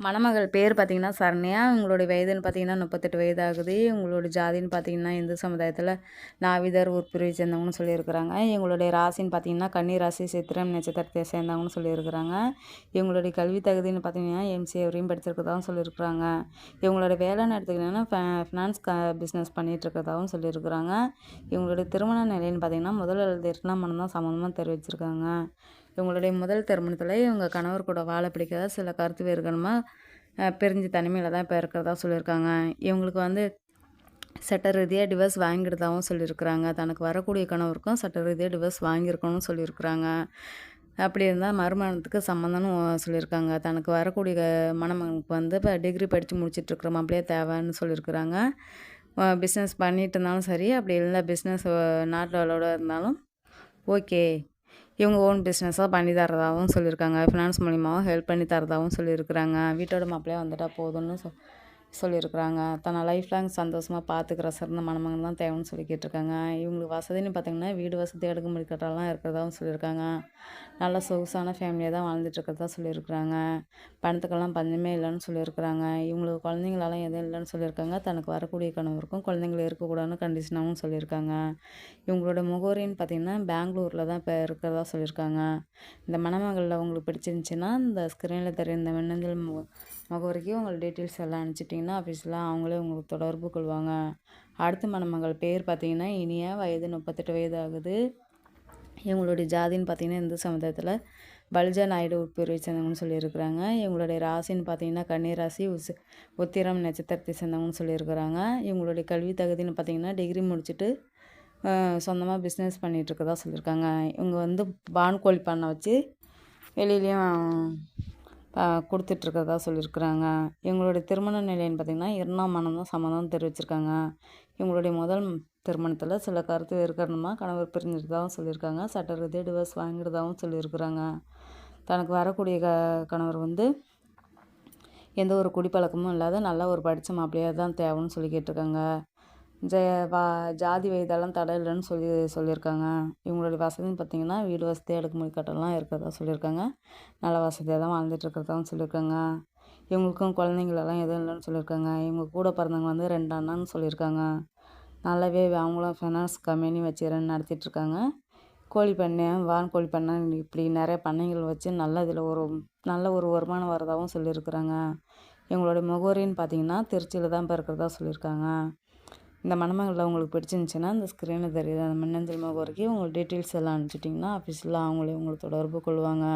மணமகள் பேர் பார்த்தீங்கன்னா சரண்யா உங்களுடைய வயதுன்னு பார்த்தீங்கன்னா முப்பத்தெட்டு வயது ஆகுது உங்களுடைய ஜாதின்னு பார்த்தீங்கன்னா இந்து சமுதாயத்தில் நாவிதர் உட்பிரிவை சேர்ந்தவங்கன்னு சொல்லியிருக்கிறாங்க. எங்களுடைய ராசின்னு பார்த்தீங்கன்னா கன்னி ராசி சித்திரம் நட்சத்திரத்தை சேர்ந்தவங்கன்னு சொல்லியிருக்கிறாங்க. இவங்களுடைய கல்வி தகுதின்னு பார்த்தீங்கன்னா எம்சிஏ வரையும் படிச்சிருக்கதாகவும் சொல்லியிருக்கிறாங்க. இவங்களோட வேலைன்னு எடுத்துக்கிட்டிங்கன்னா ஃபினான்ஸ் க பிஸ்னஸ் பண்ணிகிட்டு இருக்கிறதாகவும் சொல்லியிருக்கிறாங்க. இவங்களுடைய திருமண நிலைன்னு பார்த்தீங்கன்னா முதல் எழுதி இரண்டாம் மனம் தான் சம்மந்தமாக தெரிவிச்சிருக்காங்க. இவங்களுடைய முதல் திருமணத்தில் இவங்க கணவர் கூட வாழ பிடிக்காத சில கருத்து வேறுகணமாக பிரிஞ்சு தனிமையில் தான் இப்போ இருக்கிறதா சொல்லியிருக்காங்க. இவங்களுக்கு வந்து சட்ட ரீதியாக டிவர்ஸ் வாங்கிடுதாகவும் சொல்லியிருக்கிறாங்க. தனக்கு வரக்கூடிய கணவருக்கும் சட்ட ரீதியாக டிவர்ஸ் வாங்கியிருக்கணும்னு சொல்லியிருக்கிறாங்க. அப்படி இருந்தால் மறுமணத்துக்கு சம்மந்தம்னு சொல்லியிருக்காங்க. தனக்கு வரக்கூடிய மணமகனுக்கு வந்து இப்போ டிகிரி படித்து முடிச்சிட்ருக்குற அப்படியே தேவைன்னு சொல்லியிருக்கிறாங்க. பிஸ்னஸ் பண்ணிட்டு இருந்தாலும் சரி அப்படி இல்லை பிஸ்னஸ் நாட்டோட இருந்தாலும் ஓகே இவங்க ஓன் பிஸ்னஸாக பண்ணி தரதாகவும் சொல்லியிருக்காங்க. ஃபினான்ஸ் மூலிமாவும் ஹெல்ப் பண்ணி தரதாகவும் சொல்லியிருக்கிறாங்க. வீட்டோட மாப்பிள்ளையாக வந்துட்டால் போதும்னு சொ சொல்லியிருக்கிறாங்க. தன்னை லைஃப் லாங் சந்தோஷமாக பார்த்துக்கிற சிறந்த மணமகன் தான் தேவைன்னு சொல்லி கேட்டிருக்காங்க. இவங்களுக்கு வசதின்னு பார்த்திங்கன்னா வீடு வசதி எடுக்க முடிக்கட்டெல்லாம் இருக்கிறதாவும் சொல்லியிருக்காங்க. நல்ல சொகுசான ஃபேமிலியாக தான் வாழ்ந்துட்டுருக்கிறதா சொல்லியிருக்கிறாங்க. பணத்துக்கெல்லாம் பஞ்சமே இல்லைன்னு சொல்லியிருக்கிறாங்க. இவங்களுக்கு குழந்தைங்களெல்லாம் எதுவும் இல்லைன்னு சொல்லியிருக்காங்க. தனக்கு வரக்கூடிய கணவருக்கும் குழந்தைங்கள இருக்கக்கூடாதுன்னு கண்டிஷனாகவும் சொல்லியிருக்காங்க. இவங்களோட முகவரின்னு பார்த்திங்கன்னா பெங்களூரில் தான் இப்போ இருக்கிறதா சொல்லியிருக்காங்க. இந்த மணமகளில் உங்களுக்கு பிடிச்சிருந்துச்சின்னா இந்த ஸ்க்ரீனில் தெரிய இந்த மின்னஞ்சல் மு முகவரிக்கு உங்கள் டீட்டெயில்ஸ் எல்லாம் அனுப்பிச்சிட்டிங்கன்னா ஆஃபீஸில் அவங்களே உங்களுக்கு தொடர்பு கொள்வாங்க. அடுத்த மணமகள் பேர் பார்த்திங்கன்னா இனிய வயது முப்பத்தெட்டு வயது ஆகுது இவங்களுடைய ஜாதின்னு பார்த்திங்கன்னா இந்து சமுதாயத்தில் பல்ஜா நாயுடு உட்பிரிவை சேர்ந்தவங்கன்னு சொல்லியிருக்கிறாங்க. இவங்களுடைய ராசின்னு பார்த்தீங்கன்னா கண்ணீர் ராசி உஸ் உத்திரம் நட்சத்திரத்தை சேர்ந்தவங்கன்னு சொல்லியிருக்கிறாங்க. இவங்களுடைய கல்வி தகுதின்னு பார்த்திங்கன்னா டிகிரி முடிச்சுட்டு சொந்தமாக பிஸ்னஸ் பண்ணிகிட்ருக்கதா சொல்லியிருக்காங்க. இவங்க வந்து பான் கோழி பண்ணை வச்சு வெளியிலையும் கொடுத்துட்ருக்கதா சொல்லியிருக்கிறாங்க. இவங்களுடைய திருமண நிலைன்னு பார்த்திங்கன்னா இரண்டாம் மனம் தான் சம்மதம் தெரிவிச்சிருக்காங்க. இவங்களுடைய முதல் திருமணத்தில் சில கருத்து வேறுகாரணமாக கணவர் பிரிஞ்சிருந்தாவும் சொல்லியிருக்காங்க. சட்ட ரீதியாக டிவர்ஸ் வாங்கிடுதாகவும் சொல்லியிருக்கிறாங்க. தனக்கு வரக்கூடிய க கணவர் வந்து எந்த ஒரு குடிப்பழக்கமும் இல்லாத நல்ல ஒரு படித்த மாப்பிள்ளையாக தான் தேவைன்னு சொல்லி கேட்டிருக்காங்க. ஜெய வா ஜாதி வயதெல்லாம் தடை இல்லைன்னு சொல்லி சொல்லியிருக்காங்க. இவங்களுடைய வசதின்னு பார்த்திங்கன்னா வீடு வசதி அடுக்குமுறை கட்டலாம் இருக்கிறதா சொல்லியிருக்காங்க. நல்ல வசதியாக தான் வாழ்ந்துட்டு இருக்கிறதாவும் சொல்லியிருக்காங்க. இவங்களுக்கும் குழந்தைங்களெல்லாம் எதுவும் இல்லைன்னு சொல்லியிருக்காங்க. இவங்க கூட பிறந்தவங்க வந்து ரெண்டு அண்ணான்னு சொல்லியிருக்காங்க. நல்லாவே அவங்களும் ஃபினான்ஸ் கம்பெனி வச்சு ரன் நடத்திட்டுருக்காங்க கோழி பண்ணை வான் கோழி பண்ணை இப்படி நிறைய பண்ணைகள் வச்சு நல்ல இதில் ஒரு நல்ல ஒரு வருமானம் வரதாகவும் சொல்லியிருக்கிறாங்க. எங்களுடைய முகவரின்னு பார்த்தீங்கன்னா திருச்சியில் தான் இப்போ இருக்கிறதா சொல்லியிருக்காங்க. இந்த மணமகளில் உங்களுக்கு பிடிச்சிருந்துச்சின்னா அந்த ஸ்க்ரீனில் தெரியுது. அந்த மின்னஞ்சல் முகவரிக்கு உங்களுக்கு டீட்டெயில்ஸ் எல்லாம் அனுப்பிச்சிட்டிங்கன்னா ஆஃபீஸில் அவங்களே உங்களை தொடர்பு கொள்வாங்க.